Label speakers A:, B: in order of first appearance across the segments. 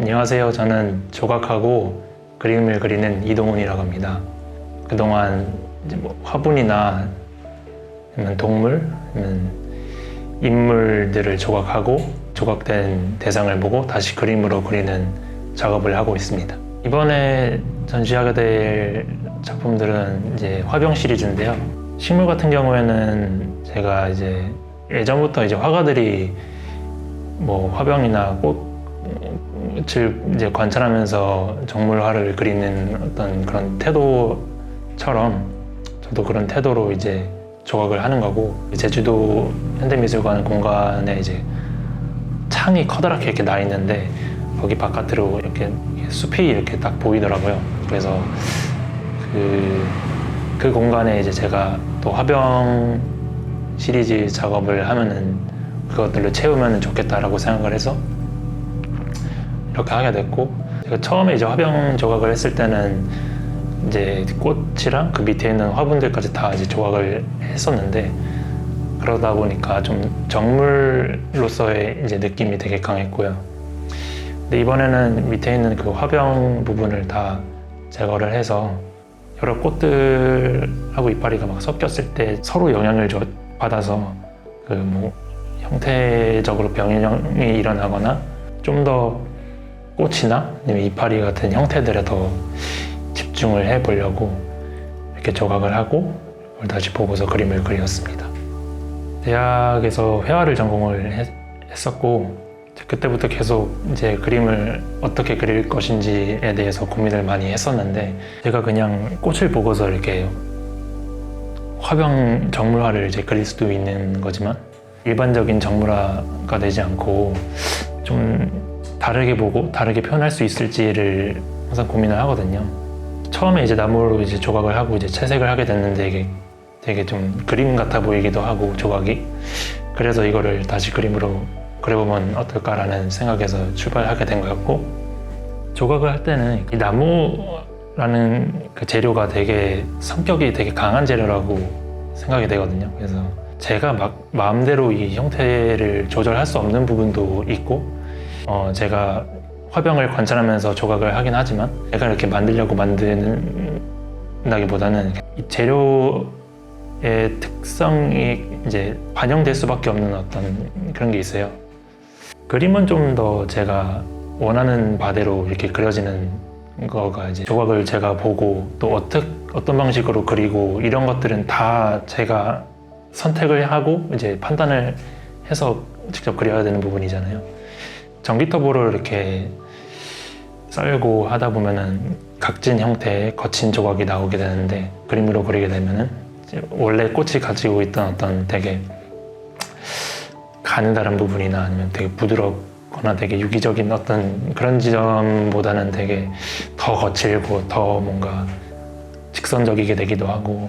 A: 안녕하세요. 저는 조각하고 그림을 그리는 이동훈이라고 합니다. 그동안 뭐 화분이나 동물, 인물들을 조각하고 조각된 대상을 보고 다시 그림으로 그리는 작업을 하고 있습니다. 이번에 전시하게 될 작품들은 이제 화병 시리즈인데요. 식물 같은 경우에는 제가 이제 예전부터 이제 화가들이 뭐 화병이나 꽃 을 이제 관찰하면서 정물화를 그리는 어떤 그런 태도처럼 저도 그런 태도로 이제 조각을 하는 거고 제주도 현대미술관 공간에 이제 창이 커다랗게 이렇게 나 있는데 거기 바깥으로 이렇게 숲이 이렇게 딱 보이더라고요. 그래서 그, 그 공간에 이제 제가 또 화병 시리즈 작업을 하면은 그것들로 채우면 좋겠다라고 생각을 해서 이렇게 하게 됐고 제가 처음에 이제 화병 조각을 했을 때는 이제 꽃이랑 그 밑에 있는 화분들까지 다 이제 조각을 했었는데 그러다 보니까 좀 정물로서의 이제 느낌이 되게 강했고요. 근데 이번에는 밑에 있는 그 화병 부분을 다 제거를 해서 여러 꽃들하고 이파리가 막 섞였을 때 서로 영향을 줘- 받아서 그 뭐 형태적으로 변형이 일어나거나 좀더 꽃이나 아니면 이파리 같은 형태들에 더 집중을 해보려고 이렇게 조각을 하고 다시 보고서 그림을 그렸습니다. 대학에서 회화를 전공을 했, 했었고 그때부터 계속 이제 그림을 어떻게 그릴 것인지에 대해서 고민을 많이 했었는데 제가 그냥 꽃을 보고서 이렇게 화병 정물화를 이제 그릴 수도 있는 거지만 일반적인 정물화가 되지 않고 좀 다르게 보고 다르게 표현할 수 있을지를 항상 고민을 하거든요. 처음에 이제 나무로 이제 조각을 하고 이제 채색을 하게 됐는데 이게 되게 좀 그림 같아 보이기도 하고 조각이 그래서 이거를 다시 그림으로 그려보면 어떨까라는 생각에서 출발하게 된 거였고 조각을 할 때는 이 나무라는 그 재료가 되게 성격이 되게 강한 재료라고 생각이 되거든요. 그래서 제가 막 마음대로 이 형태를 조절할 수 없는 부분도 있고 어, 제가 화병을 관찰하면서 조각을 하긴 하지만 제가 이렇게 만들려고 만드는다기보다는 이 재료의 특성이 이제 반영될 수밖에 없는 어떤 그런 게 있어요. 그림은 좀 더 제가 원하는 바대로 이렇게 그려지는 거가 이제 조각을 제가 보고 또 어떻, 어떤 방식으로 그리고 이런 것들은 다 제가 선택을 하고 이제 판단을 해서 직접 그려야 되는 부분이잖아요. 전기톱으로 이렇게 썰고 하다 보면은 각진 형태의 거친 조각이 나오게 되는데 그림으로 그리게 되면은 원래 꽃이 가지고 있던 어떤 되게 가느다란 부분이나 아니면 되게 부드럽거나 되게 유기적인 어떤 그런 지점보다는 되게 더 거칠고 더 뭔가 직선적이게 되기도 하고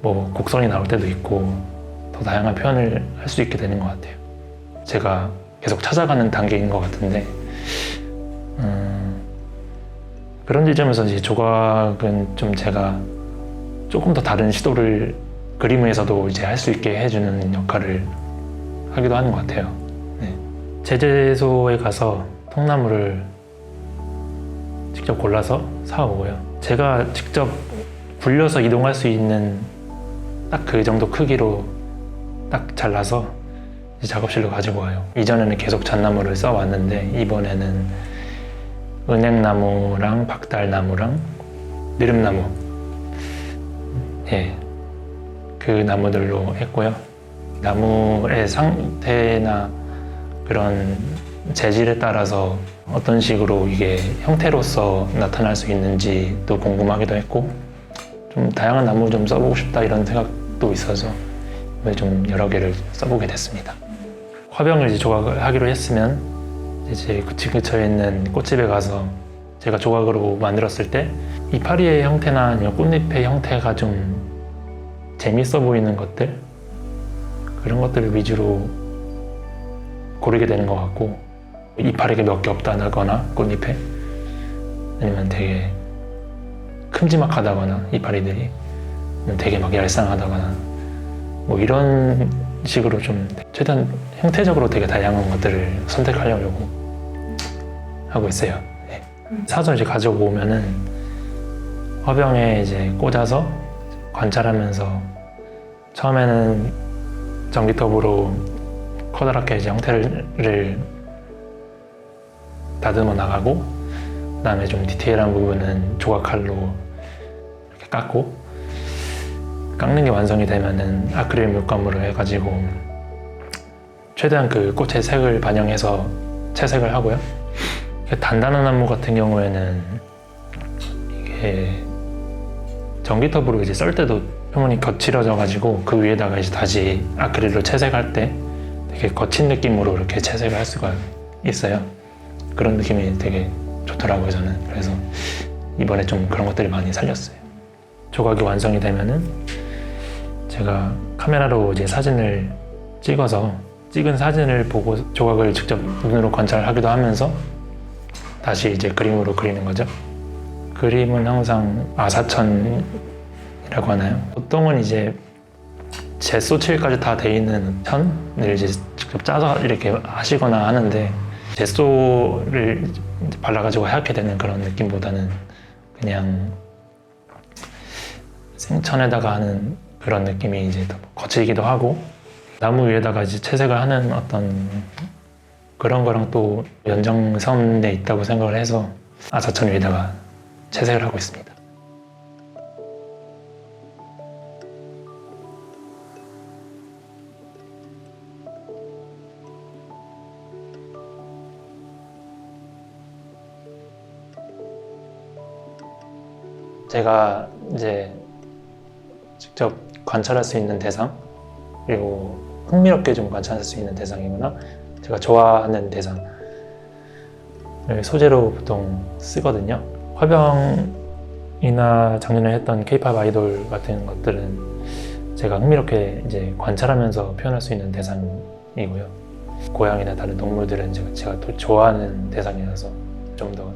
A: 뭐 곡선이 나올 때도 있고 더 다양한 표현을 할 수 있게 되는 것 같아요. 제가 계속 찾아가는 단계인 것 같은데 음, 그런 지점에서 이제 조각은 좀 제가 조금 더 다른 시도를 그림에서도 이제 할 수 있게 해주는 역할을 하기도 하는 것 같아요. 네. 제재소에 가서 통나무를 직접 골라서 사오고요. 제가 직접 굴려서 이동할 수 있는 딱 그 정도 크기로 딱 잘라서 작업실로 가지고 와요. 이전에는 계속 잣나무를 써왔는데 이번에는 은행나무랑 박달나무랑 느릅나무 예, 그 나무들로 했고요. 나무의 상태나 그런 재질에 따라서 어떤 식으로 이게 형태로서 나타날 수 있는지도 궁금하기도 했고 좀 다양한 나무 좀 써보고 싶다 이런 생각도 있어서 좀 여러 개를 써보게 됐습니다. 화병을 이제 조각을 하기로 했으면 이제 그 근처에 있는 꽃집에 가서 제가 조각으로 만들었을 때 이파리의 형태나 아니면 꽃잎의 형태가 좀 재밌어 보이는 것들? 그런 것들을 위주로 고르게 되는 것 같고 이파리가 몇 개 없다거나 꽃잎에? 아니면 되게 큼지막하다거나 이파리들이? 되게 막 얄쌍하다거나? 뭐 이런 식으로 좀 최대한 형태적으로 되게 다양한 것들을 선택하려고 하고 있어요. 네. 사전 이제 가지고 오면은 화병에 이제 꽂아서 관찰하면서 처음에는 전기톱으로 커다랗게 이제 형태를 다듬어 나가고 그다음에 좀 디테일한 부분은 조각칼로 이렇게 깎고 깎는 게 완성이 되면은 아크릴 물감으로 해가지고 최대한 그 꽃의 색을 반영해서 채색을 하고요. 이게 단단한 나무 같은 경우에는 이게 전기톱으로 이제 썰 때도 표면이 거칠어져 가지고 그 위에다가 이제 다시 아크릴로 채색할 때 되게 거친 느낌으로 이렇게 채색을 할 수가 있어요. 그런 느낌이 되게 좋더라고요 저는. 그래서 이번에 좀 그런 것들을 많이 살렸어요. 조각이 완성이 되면은 제가 카메라로 이제 사진을 찍어서 찍은 사진을 보고 조각을 직접 눈으로 관찰하기도 하면서 다시 이제 그림으로 그리는 거죠. 그림은 항상 아사천이라고 하나요? 보통은 이제 제 소칠까지 다 돼 있는 천을 이제 직접 짜서 이렇게 하시거나 하는데 제소를 발라가지고 하얗게 되는 그런 느낌보다는 그냥 생천에다가 하는 그런 느낌이 이제 더 거칠기도 하고 나무 위에다가 이제 채색을 하는 어떤 그런 거랑 또 연장선에 있다고 생각을 해서 아사천 위에다가 채색을 하고 있습니다. 제가 이제 직접 관찰할 수 있는 대상 그리고 흥미롭게 좀 관찰할 수 있는 대상이거나 제가 좋아하는 대상을 소재로 보통 쓰거든요. 화병이나 작년에 했던 K-팝 아이돌 같은 것들은 제가 흥미롭게 이제 관찰하면서 표현할 수 있는 대상이고요. 고양이나 다른 동물들은 제가, 제가 또 좋아하는 대상이라서 좀 더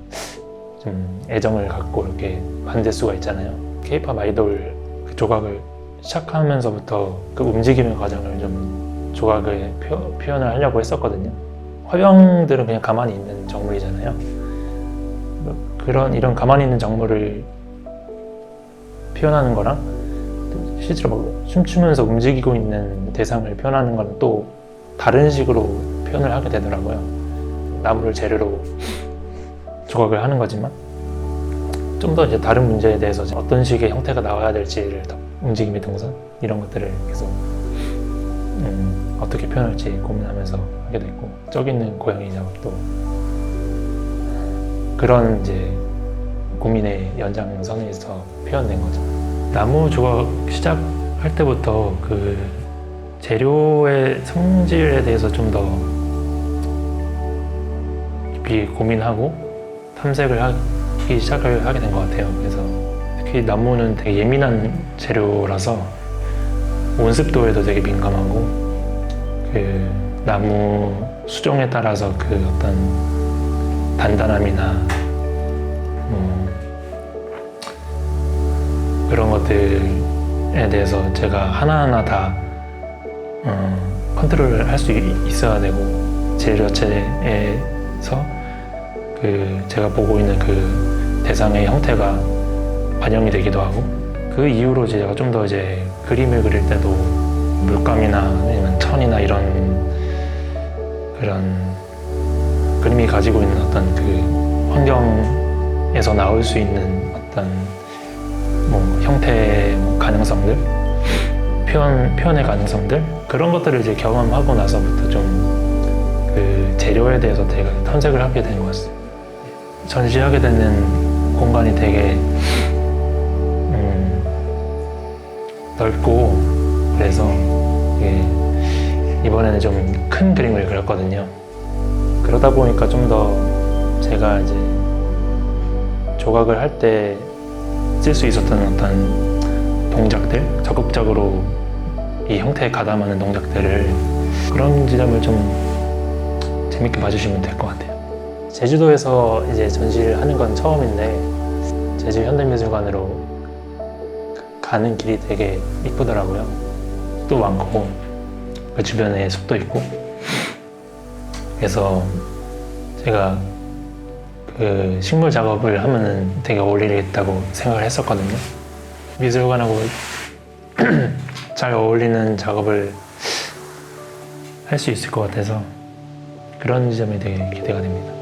A: 좀 애정을 갖고 이렇게 만들 수가 있잖아요. K-팝 아이돌 그 조각을 시작하면서부터 그 움직임의 과정을 좀 조각을 표, 표현을 하려고 했었거든요. 화병들은 그냥 가만히 있는 정물이잖아요. 그런 이런 가만히 있는 정물을 표현하는 거랑 실제로 막 춤추면서 움직이고 있는 대상을 표현하는 건 또 다른 식으로 표현을 하게 되더라고요. 나무를 재료로 조각을 하는 거지만 좀 더 이제 다른 문제에 대해서 어떤 식의 형태가 나와야 될지를 더 움직임의 동선 이런 것들을 계속 음, 어떻게 표현할지 고민하면서 하게 됐고 저기 있는 고양이 작업도 그런 이제 고민의 연장선에서 표현된 거죠. 나무 조각 시작할 때부터 그 재료의 성질에 대해서 좀 더 깊이 고민하고 탐색을 하기 시작을 하게 된 것 같아요. 그래서 특히 나무는 되게 예민한 재료라서 온습도에도 되게 민감하고 그 나무 수종에 따라서 그 어떤 단단함이나 뭐 그런 것들에 대해서 제가 하나하나 다 어, 컨트롤을 할 수 있어야 되고 재료 자체에서 그 제가 보고 있는 그 대상의 형태가 반영이 되기도 하고 그 이후로 제가 좀 더 이제 그림을 그릴 때도 물감이나 아니면 천이나 이런 그런 그림이 가지고 있는 어떤 그 환경에서 나올 수 있는 어떤 뭐 형태의 뭐 가능성들 표현 표현의 가능성들 그런 것들을 이제 경험하고 나서부터 좀 그 재료에 대해서 되게 탐색을 하게 된 것 같습니다. 전시하게 되는 공간이 되게 넓고 그래서 이게 이번에는 좀 큰 그림을 그렸거든요. 그러다 보니까 좀 더 제가 이제 조각을 할 때 쓸 수 있었던 어떤 동작들, 적극적으로 이 형태에 가담하는 동작들을 그런 지점을 좀 재밌게 봐주시면 될 것 같아요. 제주도에서 이제 전시를 하는 건 처음인데 제주 현대미술관으로 가는 길이 되게 이쁘더라고요. 숲도 많고 그 주변에 숲도 있고 그래서 제가 그 식물 작업을 하면은 되게 어울리겠다고 생각을 했었거든요. 미술관하고 잘 어울리는 작업을 할 수 있을 것 같아서 그런 점이 되게 기대가 됩니다.